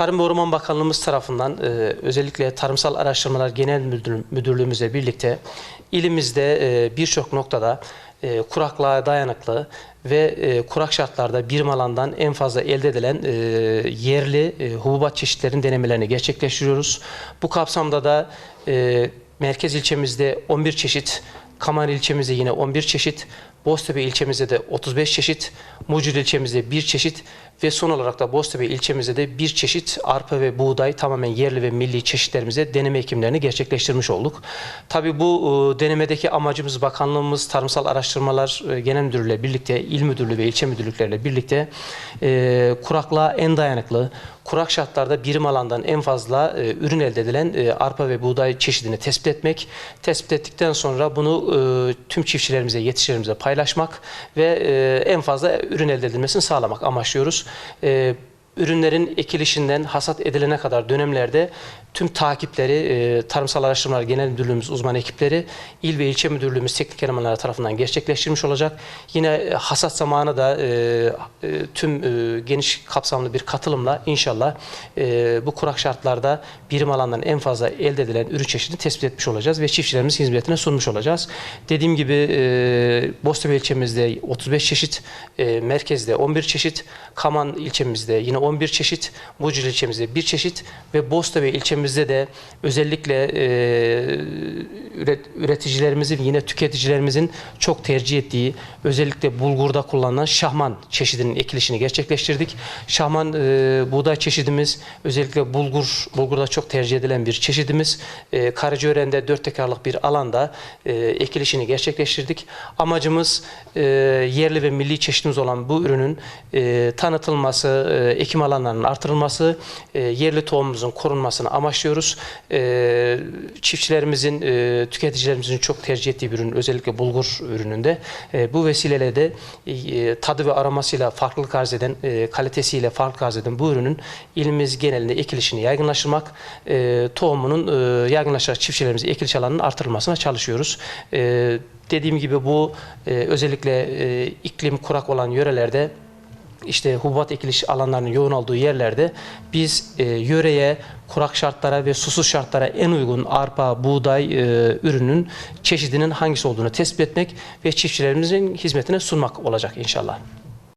Tarım ve Orman Bakanlığımız tarafından e, özellikle Tarımsal Araştırmalar Genel Müdür- Müdürlüğümüzle birlikte ilimizde e, birçok noktada e, kuraklığa dayanıklı ve e, kurak şartlarda birim alandan en fazla elde edilen e, yerli e, hububat çeşitlerinin denemelerini gerçekleştiriyoruz. Bu kapsamda da e, merkez ilçemizde 11 çeşit, Kaman ilçemizde yine 11 çeşit, Boztepe ilçemizde de 35 çeşit, Mucur ilçemizde 1 çeşit ve son olarak da Boztepe ilçemizde de bir çeşit arpa ve buğday tamamen yerli ve milli çeşitlerimize deneme ekimlerini gerçekleştirmiş olduk. Tabii bu e, denemedeki amacımız bakanlığımız Tarımsal Araştırmalar e, Genel Müdürlüğü ile birlikte il müdürlüğü ve ilçe müdürlükleriyle birlikte e, kuraklığa en dayanıklı, kurak şartlarda birim alandan en fazla e, ürün elde edilen e, arpa ve buğday çeşidini tespit etmek. Tespit ettikten sonra bunu e, tüm çiftçilerimize, yetiştiricilerimize paylaşmak ve e, en fazla ürün elde edilmesini sağlamak amaçlıyoruz. E, ürünlerin ekilişinden hasat edilene kadar dönemlerde tüm takipleri e, Tarımsal Araştırmalar Genel Müdürlüğümüz uzman ekipleri, il ve ilçe müdürlüğümüz teknik elemanları tarafından gerçekleştirmiş olacak. Yine e, hasat zamanı da e, e, tüm e, geniş kapsamlı bir katılımla inşallah e, bu kurak şartlarda birim alandan en fazla elde edilen ürün çeşidini tespit etmiş olacağız ve çiftçilerimizin hizmetine sunmuş olacağız. Dediğim gibi e, Boztepe ilçemizde 35 çeşit, e, merkezde 11 çeşit, Kaman ilçemizde yine 11 çeşit, Bucur ilçemizde 1 çeşit ve Boztepe ilçemizde de özellikle e, üret- üreticilerimizin yine tüketicilerimizin çok tercih ettiği özellikle bulgurda kullanılan şahman çeşidinin ekilişini gerçekleştirdik. Şahman e, buğday çeşidimiz özellikle bulgur bulgurda çok tercih edilen bir çeşidimiz. E, Karacaören'de 4 tekarlık bir alanda e, ekilişini gerçekleştirdik. Amacımız e, yerli ve milli çeşidimiz olan bu ürünün e, tanıtılması, e, ekim alanlarının artırılması, e, yerli tohumumuzun korunmasını amaçlıyoruz. E, çiftçilerimizin, e, tüketicilerimizin çok tercih ettiği bir ürün özellikle bulgur ürününde. E, bu vesileyle de e, tadı ve aromasıyla farklılık arz eden, e, kalitesiyle farklılık arz eden bu ürünün ilimiz genelinde ekilişini yaygınlaştırmak, e, tohumunun e, yaygınlaşarak çiftçilerimizin ekiliş alanının artırılmasına çalışıyoruz. E, dediğim gibi bu e, özellikle e, iklim kurak olan yörelerde işte hububat ekiliş alanlarının yoğun olduğu yerlerde biz e, yöreye, kurak şartlara ve susuz şartlara en uygun arpa, buğday e, ürünün çeşidinin hangisi olduğunu tespit etmek ve çiftçilerimizin hizmetine sunmak olacak inşallah.